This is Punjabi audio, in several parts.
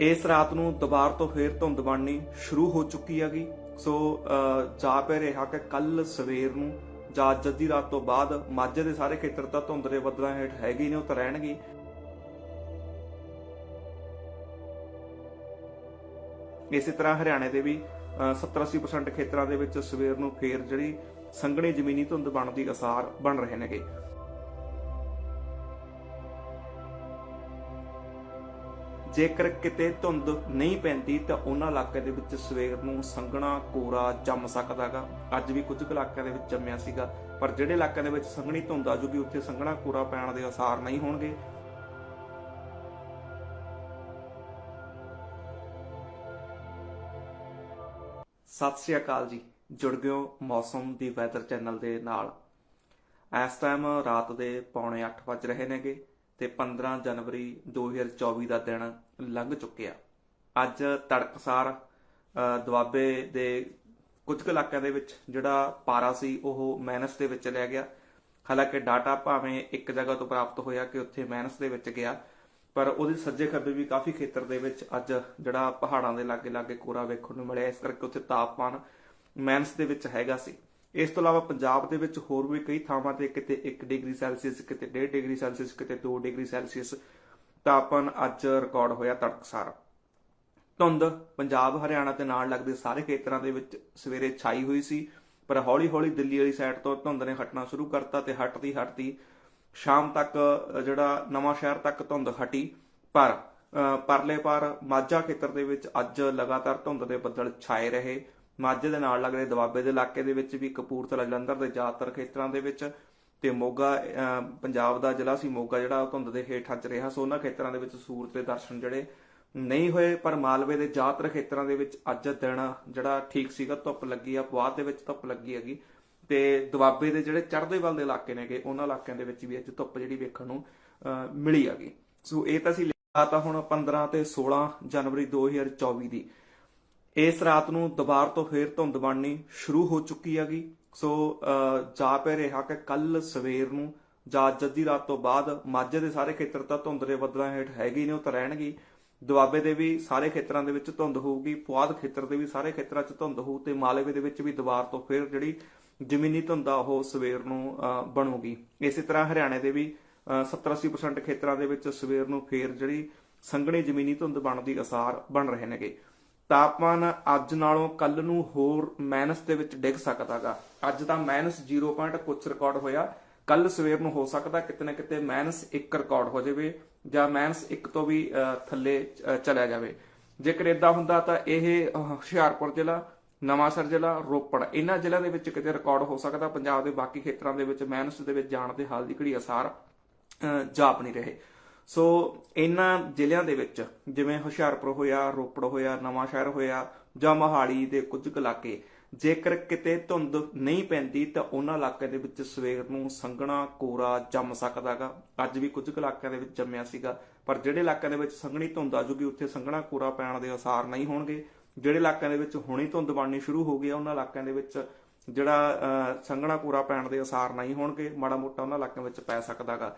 ਇਸ ਰਾਤ ਨੂੰ ਦੁਬਾਰ ਤੋਂ ਫੇਰ ਧੁੰਦ ਬਣਨੀ ਸ਼ੁਰੂ ਹੋ ਚੁੱਕੀ ਹੈਗੀ। ਸੋ ਜਾ ਪੈ ਰਿਹਾ ਕਿ ਕੱਲ ਸਵੇਰ ਨੂੰ ਜਾਂ ਅੱਜ ਅੱਧੀ ਰਾਤ ਤੋਂ ਬਾਅਦ ਮਾਝੇ ਦੇ ਸਾਰੇ ਖੇਤਰ ਤਾਂ ਧੁੰਦ ਬੱਦਲਾਂ ਹੇਠ ਹੈਗੇ ਨੇ, ਉਹ ਤਾਂ ਰਹਿਣਗੇ। ਇਸੇ ਤਰ੍ਹਾਂ ਹਰਿਆਣੇ ਦੇ ਵੀ 70-80% ਖੇਤਰਾਂ ਦੇ ਵਿੱਚ ਸਵੇਰ ਨੂੰ ਫੇਰ ਜਿਹੜੀ ਸੰਘਣੀ ਜ਼ਮੀਨੀ ਧੁੰਦ ਬਣਨ ਦੀ ਅਸਾਰ ਬਣ ਰਹੇ ਨੇਗੇ। ਜੇਕਰ ਕਿਤੇ ਧੁੰਦ ਨਹੀਂ ਪੈਂਦੀ ਤਾਂ ਉਹਨਾਂ ਇਲਾਕਿਆਂ ਦੇ ਵਿੱਚ ਸਵੇਰ ਨੂੰ ਸੰਘਣਾ, ਕੋਰਾ ਜੰਮ ਸਕਦਾਗਾ ਅੱਜ ਵੀ ਕੁਝ ਕੁ ਇਲਾਕਿਆਂ ਦੇ ਵਿੱਚ ਜੰਮਿਆ ਸੀਗਾ, ਪਰ ਜਿਹੜੇ ਇਲਾਕਿਆਂ ਦੇ ਵਿੱਚ ਸੰਘਣੀ ਧੁੰਦ ਆ ਜੂਗੀ, ਉੱਥੇ ਸੰਘਣਾ, ਕੋਰਾ ਪੈਣ ਦੇ ਅਸਾਰ ਨਹੀਂ ਹੋਣਗੇ। ਸਤਿ ਸ਼੍ਰੀ ਅਕਾਲ ਜੀ। ਜੁੜ ਗਿਓ ਮੌਸਮ ਦੀ ਵੈਦਰ ਚੈਨਲ ਦੇ ਨਾਲ। ਇਸ ਟਾਈਮ ਰਾਤ ਦੇ ਪੌਣੇ 8 ਵੱਜ ਰਹੇ ਨੇਗੇ। ਤੇ 15 ਜਨਵਰੀ 2024 ਦਾ ਦਿਨ ਲੰਘ ਚੁੱਕਿਆ। ਅੱਜ ਤੜਕਸਾਰ ਦੁਆਬੇ ਦੇ ਕੁਝ ਕੁ ਇਲਾਕਿਆਂ ਦੇ ਵਿੱਚ ਜਿਹੜਾ ਪਾਰਾ ਸੀ, ਉਹ ਮਾਈਨਸ ਦੇ ਵਿੱਚ ਚਲਿਆ ਗਿਆ। ਹਾਲਾਂਕਿ ਡਾਟਾ ਭਾਵੇਂ ਇੱਕ ਜਗ੍ਹਾ ਤੋਂ ਪ੍ਰਾਪਤ ਹੋਇਆ ਕਿ ਉੱਥੇ ਮਾਈਨਸ ਦੇ ਵਿੱਚ ਗਿਆ, ਪਰ ਉਹਦੇ ਸੱਜੇ ਖੱਬੇ ਵੀ ਕਾਫੀ ਖੇਤਰ ਦੇ ਵਿੱਚ ਅੱਜ ਜਿਹੜਾ ਪਹਾੜਾਂ ਦੇ ਲਾਗੇ ਲਾਗੇ ਕੋਰਾ ਵੇਖਣ ਨੂੰ ਮਿਲਿਆ, ਇਸ ਕਰਕੇ ਉੱਥੇ ਤਾਪਮਾਨ ਮਾਈਨਸ ਦੇ ਵਿੱਚ ਹੈਗਾ ਸੀ। ਇਸ ਤੋਂ ਇਲਾਵਾ ਪੰਜਾਬ ਦੇ ਵਿੱਚ ਹੋਰ ਵੀ ਕਈ ਥਾਵਾਂ ਤੇ ਕਿਤੇ 1 ਡਿਗਰੀ ਸੈਲਸੀਅਸ ਕਿਤੇ 1.5 ਡਿਗਰੀ ਸੈਲਸੀਅਸ ਕਿਤੇ 2 ਡਿਗਰੀ ਸੈਲਸੀਅਸ ਤਾਪਮਾਨ ਅੱਜ ਰਿਕਾਰਡ ਹੋਇਆ ਤੜਕਸਾਰ। ਧੁੰਦ ਪੰਜਾਬ ਹਰਿਆਣਾ ਤੇ ਨਾਲ ਲੱਗਦੇ ਸਾਰੇ ਖੇਤਰਾਂ ਦੇ ਵਿੱਚ ਸਵੇਰੇ ਛਾਈ ਹੋਈ ਸੀ ਪਰ ਹੌਲੀ-ਹੌਲੀ ਦਿੱਲੀ ਵਾਲੀ ਸਾਈਡ ਤੋਂ ਧੁੰਦ ਨੇ ਹਟਣਾ ਸ਼ੁਰੂ ਕਰਤਾ ਤੇ ਹਟਦੀ ਹਟਦੀ ਸ਼ਾਮ ਤੱਕ ਅ, ਜਿਹੜਾ ਨਵਾਂ ਸ਼ਹਿਰ ਤੱਕ ਧੁੰਦ ਹਟੀ ਪਰ ਪਰਲੇ ਪਾਰ ਮਾਝਾ ਖੇਤਰ ਦੇ ਵਿੱਚ ਅੱਜ ਲਗਾਤਾਰ ਧੁੰਦ ਦੇ ਬੱਦਲ ਛਾਏ ਰਹੇ। ਮਾਝੇ ਦੇ ਨਾਲ ਲੱਗਦੇ ਦੁਆਬੇ ਦੇ ਇਲਾਕੇ ਦੇ ਵਿੱਚ ਵੀ ਕਪੂਰਥਲਾ ਜਲੰਧਰ ਦੇ ਜ਼ਿਆਦਾਤਰ ਖੇਤਰਾਂ ਦੇ ਵਿੱਚ ਤੇ ਮੋਗਾ ਪੰਜਾਬ ਦਾ ਜ਼ਿਲ੍ਹਾ ਸੀ ਮੋਗਾ ਜਿਹੜਾ ਧੁੰਦ ਦੇ ਹੇਠਾਂ 'ਚ ਰਿਹਾ ਸੋ। ਉਹਨਾਂ ਖੇਤਰਾਂ ਦੇ ਵਿੱਚ ਸੂਰਜ ਦੇ ਦਰਸ਼ਨ ਜਿਹੜੇ ਨਹੀਂ ਹੋਏ, ਪਰ ਮਾਲਵੇ ਦੇ ਜ਼ਿਆਦਾਤਰ ਖੇਤਰਾਂ ਦੇ ਵਿੱਚ ਅੱਜ ਦਿਨ ਜਿਹੜਾ ਠੀਕ ਸੀਗਾ, ਧੁੱਪ ਲੱਗੀ ਆ ਪੁਆਧ ਦੇ ਵਿੱਚ ਧੁੱਪ ਲੱਗੀ ਹੈਗੀ। ਤੇ ਦੁਆਬੇ ਦੇ ਜਿਹੜੇ ਚੜ੍ਹਦੇ ਵੱਲ ਦੇ ਇਲਾਕੇ ਨੇਗੇ, ਉਹਨਾਂ ਇਲਾਕਿਆਂ ਦੇ ਵਿੱਚ ਵੀ ਅੱਜ ਧੁੱਪ ਜਿਹੜੀ ਵੇਖਣ ਨੂੰ ਮਿਲੀ ਹੈਗੀ। ਸੋ ਇਹ ਤਾਂ ਸੀ ਲਿਆ ਤਾਂ ਹੁਣ 15 ਤੇ 16 ਜਨਵਰੀ 2024 ਦੀ। ਇਸ ਰਾਤ ਨੂੰ ਦੁਬਾਰ ਤੋਂ ਫੇਰ ਧੁੰਦ ਬਣਨੀ ਸ਼ੁਰੂ ਹੋ ਚੁੱਕੀ ਹੈਗੀ। ਸੋ ਅਹ, ਜਾ ਪੈ ਰਿਹਾ ਕਿ ਕੱਲ ਸਵੇਰ ਨੂੰ ਜਾਂ ਅੱਜ ਅੱਧੀ ਰਾਤ ਤੋਂ ਬਾਅਦ ਮਾਝੇ ਦੇ ਸਾਰੇ ਖੇਤਰ ਤਾਂ ਧੁੰਦ ਦੇ ਬੱਦਲਾਂ ਹੇਠ ਹੈਗੇ ਨੇ ਉਹ ਤਾਂ ਰਹਿਣਗੇ। ਦੁਆਬੇ ਦੇ ਵੀ ਸਾਰੇ ਖੇਤਰਾਂ ਦੇ ਵਿੱਚ ਧੁੰਦ ਹੋਊਗੀ ਪੁਆਧ ਖੇਤਰ ਦੇ ਵੀ ਸਾਰੇ ਖੇਤਰਾਂ 'ਚ ਧੁੰਦ ਹੋਊ ਤੇ ਮਾਲਵੇ ਦੇ ਵਿੱਚ ਵੀ ਦੁਬਾਰ ਤੋਂ ਫੇਰ ਜਿਹੜੀ ਜ਼ਮੀਨੀ ਧੁੰਦ ਆ ਉਹ ਸਵੇਰ ਨੂੰ ਅਹ, ਬਣੂਗੀ। ਇਸੇ ਤਰ੍ਹਾਂ ਹਰਿਆਣੇ ਦੇ ਵੀ 70-80% ਖੇਤਰਾਂ ਦੇ ਵਿੱਚ ਸਵੇਰ ਨੂੰ ਫੇਰ ਜਿਹੜੀ ਸੰਘਣੀ ਜ਼ਮੀਨੀ ਧੁੰਦ ਬਣਨ ਦੀ ਅਸਾਰ ਬਣ ਰਹੇ ਨੇਗੇ। ਤਾਪਮਾਨ ਅੱਜ ਨਾਲੋਂ ਕੱਲ ਨੂੰ ਹੋਰ ਮਾਈਨਸ ਦੇ ਵਿੱਚ ਡਿੱਗ ਸਕਦਾਗਾ। ਅੱਜ ਤਾਂ ਮਾਈਨਸ 0. ਕੁਝ ਰਿਕਾਰਡ ਹੋਇਆ। ਕੱਲ ਸਵੇਰ ਨੂੰ ਹੋ ਸਕਦਾ ਕਿਤੇ ਨਾ ਕਿਤੇ ਮਾਈਨਸ 1 ਰਿਕਾਰਡ ਹੋ ਜਾਵੇ ਜਾਂ ਮਾਈਨਸ 1 ਤੋਂ ਵੀ ਥੱਲੇ ਅਹ, ਚਲਿਆ ਜਾਵੇ। ਜੇਕਰ ਇਦਾਂ ਹੁੰਦਾ ਤਾਂ ਇਹ ਹੁਸ਼ਿਆਰਪੁਰ ਜ਼ਿਲ੍ਹਾ ਨਵਾਂਸ਼ਰ ਜ਼ਿਲ੍ਹਾ ਰੋਪੜ ਇਹਨਾਂ ਜ਼ਿਲ੍ਹਿਆਂ ਦੇ ਵਿੱਚ ਕਿਤੇ ਰਿਕਾਰਡ ਹੋ ਸਕਦਾ। ਪੰਜਾਬ ਦੇ ਬਾਕੀ ਖੇਤਰਾਂ ਦੇ ਵਿੱਚ ਮਾਈਨਸ ਦੇ ਵਿੱਚ ਜਾਣ ਦੇ ਹਾਲ ਦੀ ਘੜੀ ਅਸਾਰ ਜਾਪ ਨਹੀਂ ਰਹੇ। ਸੋ ਇਹਨਾਂ ਜ਼ਿਲ੍ਹਿਆਂ ਦੇ ਵਿੱਚ ਜਿਵੇਂ ਹੁਸ਼ਿਆਰਪੁਰ ਹੋਇਆ ਰੋਪੜ ਹੋਇਆ ਨਵਾਂ ਸ਼ਹਿਰ ਹੋਇਆ ਜਾਂ ਮੋਹਾਲੀ ਦੇ ਕੁਝ ਕੁ ਇਲਾਕੇ ਜੇਕਰ ਕਿਤੇ ਧੁੰਦ ਨਹੀਂ ਪੈਂਦੀ ਤਾਂ ਉਹਨਾਂ ਇਲਾਕਿਆਂ ਦੇ ਵਿੱਚ ਸਵੇਰ ਨੂੰ ਸੰਘਣਾ ਕੋਰਾ ਜੰਮ ਸਕਦਾਗਾ ਅੱਜ ਵੀ ਕੁਝ ਕੁ ਇਲਾਕਿਆਂ ਦੇ ਵਿੱਚ ਜੰਮਿਆ ਸੀਗਾ ਪਰ ਜਿਹੜੇ ਇਲਾਕਿਆਂ ਦੇ ਵਿੱਚ ਸੰਘਣੀ ਧੁੰਦ ਆ ਜੂਗੀ ਉੱਥੇ ਸੰਘਣਾ ਕੋਰਾ ਪੈਣ ਦੇ ਅਸਾਰ ਨਹੀਂ ਹੋਣਗੇ। ਜਿਹੜੇ ਇਲਾਕਿਆਂ ਦੇ ਵਿੱਚ ਹੁਣੀ ਧੁੰਦ ਬਣਨੀ ਸ਼ੁਰੂ ਹੋ ਗਈ ਆ ਉਹਨਾਂ ਇਲਾਕਿਆਂ ਦੇ ਵਿੱਚ ਜਿਹੜਾ ਅਹ, ਸੰਘਣਾ ਕੋਰਾ ਪੈਣ ਦੇ ਅਸਾਰ ਨਹੀਂ ਹੋਣਗੇ। ਮਾੜਾ ਮੋਟਾ ਉਹਨਾਂ ਇਲਾਕਿਆਂ ਵਿੱਚ ਪੈ ਸਕਦਾਗਾ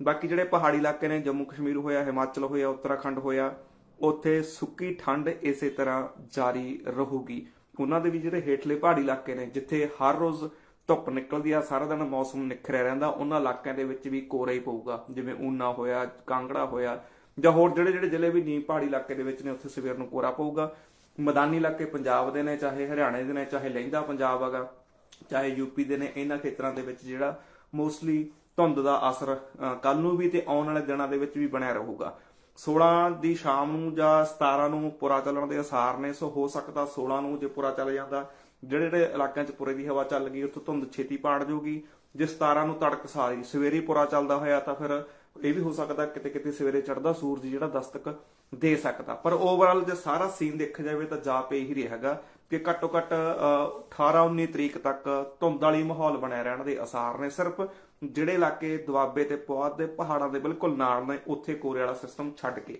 ਬਾਕੀ ਜਿਹੜੇ ਪਹਾੜੀ ਇਲਾਕੇ ਨੇ, ਜੰਮੂ ਕਸ਼ਮੀਰ ਹੋਇਆ, ਹਿਮਾਚਲ ਹੋਇਆ, ਉੱਤਰਾਖੰਡ ਹੋਇਆ, ਉੱਥੇ ਸੁੱਕੀ ਠੰਡ ਇਸੇ ਤਰ੍ਹਾਂ ਜਾਰੀ ਰਹੂਗੀ। ਉਹਨਾਂ ਦੇ ਵੀ ਜਿਹੜੇ ਹੇਠਲੇ ਪਹਾੜੀ ਇਲਾਕੇ ਨੇ, ਜਿੱਥੇ ਹਰ ਰੋਜ਼ ਧੁੱਪ ਨਿਕਲਦੀ ਆ, ਸਾਰਾ ਦਿਨ ਮੌਸਮ ਨਿਖਰਿਆ ਰਹਿੰਦਾ, ਉਹਨਾਂ ਇਲਾਕਿਆਂ ਦੇ ਵਿੱਚ ਵੀ ਕੋਰਾ ਹੀ ਪਊਗਾ। ਜਿਵੇਂ ਊਨਾ ਹੋਇਆ, ਕਾਂਗੜਾ ਹੋਇਆ, ਜਾਂ ਹੋਰ ਜਿਹੜੇ ਜਿਹੜੇ ਜ਼ਿਲ੍ਹੇ ਵੀ ਨੀ ਪਹਾੜੀ ਇਲਾਕੇ ਦੇ ਵਿੱਚ ਨੇ, ਉੱਥੇ ਸਵੇਰ ਨੂੰ ਕੋਰਾ ਪਊਗਾ। ਮੈਦਾਨੀ ਇਲਾਕੇ ਪੰਜਾਬ ਦੇ ਨੇ, ਚਾਹੇ ਹਰਿਆਣੇ ਦੇ ਨੇ, ਚਾਹੇ ਲਹਿੰਦਾ ਪੰਜਾਬ ਹੈਗਾ, ਚਾਹੇ ਯੂਪੀ ਦੇ ਨੇ, ਇਹਨਾਂ ਖੇਤਰਾਂ ਦੇ ਵਿੱਚ ਜਿਹੜਾ ਮੋਸਟਲੀ ਧੁੰਦ ਦਾ ਅਸਰ ਕੱਲ ਨੂੰ ਵੀ ਤੇ ਆਉਣ ਵਾਲੇ ਦਿਨਾਂ ਦੇ ਵਿੱਚ ਵੀ ਬਣਿਆ ਰਹੂਗਾ। 16 ਦੀ ਸ਼ਾਮ ਨੂੰ ਜਾਂ 17 ਨੂੰ ਪੁਰਾ ਚੱਲਣ ਦੇ ਅਸਾਰ ਨੇ, ਸੋ ਹੋ ਸਕਦਾ 16 ਨੂੰ ਜੇ ਪੁਰਾ ਚੱਲ ਜਾਂਦਾ, ਜਿਹੜੇ ਜਿਹੜੇ ਇਲਾਕਿਆਂ 'ਚ ਪੁਰੇ ਦੀ ਹਵਾ ਚੱਲ ਗਈ, ਉੱਥੇ ਧੁੰਦ ਛੇਤੀ ਪਾੜ ਜਾਊਗੀ। ਜੇ 17 ਨੂੰ ਤੜਕ ਸਾਰੀ ਸਵੇਰੇ ਹੀ ਪੁਰਾ ਚੱਲਦਾ ਹੋਇਆ ਤਾਂ ਫਿਰ ਇਹ ਵੀ ਹੋ ਸਕਦਾ ਕਿਤੇ ਕਿਤੇ ਸਵੇਰੇ ਚੜਦਾ ਸੂਰਜ ਜਿਹੜਾ ਦਸਤਕ ਦੇ ਸਕਦਾ। ਪਰ ਓਵਰਆਲ ਜੇ ਸਾਰਾ ਸੀਨ ਦੇਖਿਆ ਜਾਵੇ ਤਾਂ ਜਾ ਪੇ ਹੀ ਰਹੇਗਾ ਕਿ ਘੱਟੋ ਘੱਟ 18 19 ਤਰੀਕ ਤੱਕ ਧੁੰਦ ਵਾਲੀ ਮਾਹੌਲ ਬਣਿਆ ਰਹਿਣ ਦੇ ਅਸਾਰ ਨੇ। ਸਿਰਫ ਜਿਹੜੇ ਇਲਾਕੇ ਦੁਆਬੇ ਤੇ ਪੁਆਧ ਦੇ ਪਹਾੜਾਂ ਦੇ ਬਿਲਕੁਲ ਨਾਲ ਨੇ, ਉੱਥੇ ਕੋਰੇ ਵਾਲਾ ਸਿਸਟਮ ਛੱਡ ਕੇ।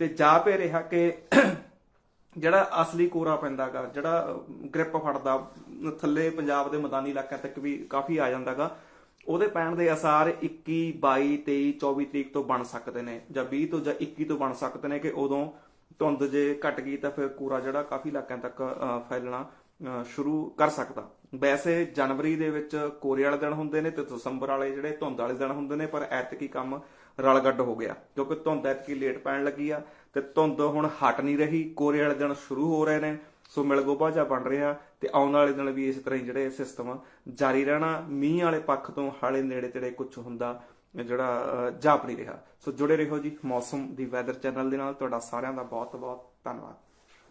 ਤੇ ਜਾ ਪੇ ਰਿਹਾ ਕਿ ਜਿਹੜਾ ਅਸਲੀ ਕੋਰਾ ਪੈਂਦਾਗਾ, ਜਿਹੜਾ ਗ੍ਰਿਪ ਫੜਦਾ, ਥੱਲੇ ਪੰਜਾਬ ਦੇ ਮੈਦਾਨੀ ਇਲਾਕਿਆਂ ਤੱਕ ਵੀ ਕਾਫੀ ਆ ਜਾਂਦਾਗਾ, ਉਹਦੇ ਪੈਣ ਦੇ ਅਸਾਰ 21 22 23 24 ਤਰੀਕ ਤੋਂ ਬਣ ਸਕਦੇ ਨੇ ਜਾਂ 20 ਤੋਂ ਜਾਂ 21 ਤੋਂ ਬਣ ਸਕਦੇ ਨੇ ਕਿ ਉਦੋਂ ਧੁੰਦ ਜੇ ਘਟ ਗਈ ਤਾਂ ਫਿਰ ਕੋਰਾ ਜਿਹੜਾ ਕਾਫੀ ਇਲਾਕਿਆਂ ਤੱਕ ਫੈਲਣਾ ਸ਼ੁਰੂ ਕਰ ਸਕਦਾ। ਵੈਸੇ ਜਨਵਰੀ ਦੇ ਵਿੱਚ ਕੋਰੇ ਵਾਲੇ ਦਿਨ ਹੁੰਦੇ ਨੇ ਤੇ ਦਸੰਬਰ ਵਾਲੇ ਜਿਹੜੇ ਧੁੰਦ ਵਾਲੇ ਦਿਨ ਹੁੰਦੇ ਨੇ, ਪਰ ਐਤਕੀ ਕੰਮ ਰਲਗੱਡ ਹੋ ਗਿਆ, ਕਿਉਂਕਿ ਧੁੰਦ ਐਤਕੀ ਲੇਟ ਪੈਣ ਲੱਗੀ ਆ ਤੇ ਧੁੰਦ ਹੁਣ ਹਟ ਨਹੀਂ ਰਹੀ। ਕੋਰੇ ਵਾਲੇ ਦਿਨ ਸ਼ੁਰੂ ਹੋ ਰਹੇ ਨੇ, ਸੋ ਮਿਲਗੋਬਾ ਜਿਹਾ ਬਣ ਰਿਹਾ ਤੇ ਆਉਣ ਵਾਲੇ ਦਿਨ ਵੀ ਇਸ ਤਰ੍ਹਾਂ ਹੀ ਜਿਹੜੇ ਸਿਸਟਮ ਜਾਰੀ ਰਹਿਣਾ। ਮੀਂਹ ਵਾਲੇ ਪੱਖ ਤੋਂ ਹਾਲੇ ਨੇੜੇ ਤੇੜੇ ਕੁਝ ਹੁੰਦਾ ਜਿਹੜਾ ਅ, ਜਾਪ ਨਹੀਂ ਰਿਹਾ। ਸੋ ਜੁੜੇ ਰਹੋ ਜੀ ਮੌਸਮ ਦੀ ਵੈਦਰ ਚੈਨਲ ਦੇ ਨਾਲ। ਤੁਹਾਡਾ ਸਾਰਿਆਂ ਦਾ ਬਹੁਤ ਬਹੁਤ ਧੰਨਵਾਦ।